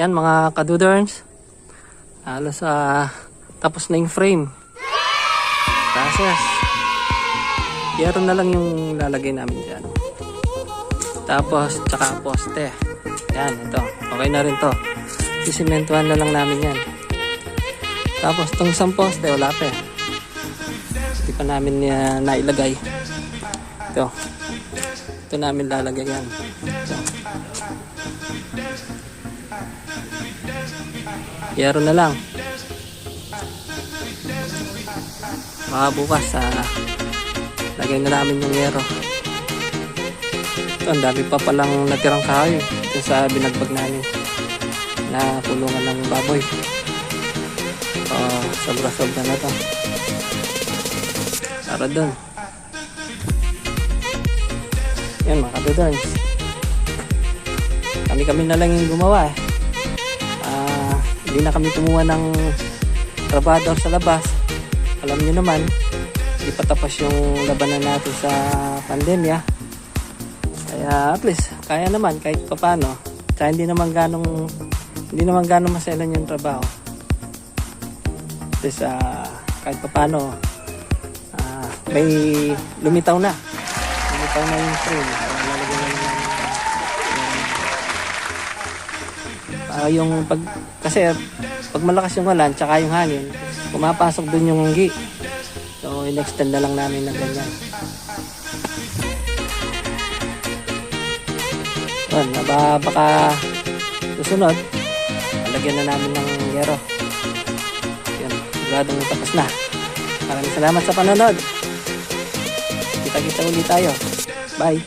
Yan mga kaduderns. Halos ah, tapos na yung frame. Process. Yero na lang yung lalagay namin dyan. Tapos, tsaka poste. Yan, ito. Okay na rin to. Sisimentuhan na lang namin yan. Tapos, itong isang poste, wala pa eh. Hindi pa namin uh, nailagay. Ito. Ito namin lalagay yan. Ito. Yero na lang. Baka bukas, ah, lagay na namin yung yero. Ito, ang dami pa palang natirang kahoy ito sa binagbag namin na kulungan ng baboy. Oh, sobra-sobra na to. Para dun. Yan mga kadodons. Kami-kami na lang yung gumawa eh. Hindi na kami tumuha ng trabador sa labas. Alam niyo naman, hindi pa tapos yung labanan natin sa pandemya. Kaya at least, kaya naman kahit papano. Kaya hindi naman ganong hindi naman ganong maselan yung trabaho. At least, ah, kahit papano, ah, may lumitaw na. Lumitaw na yung frame. Ng- Ah, yung pag kasi pag malakas yung ulan tsaka yung hangin, pumapasok dun yung nggi. So, in-extend na lang namin ng ganyan. Yun, naba, baka susunod, alagyan na namin ng yero. Yun, siguradong tapos na. Maraming salamat sa panonood. Kita-kita ulit tayo. Bye!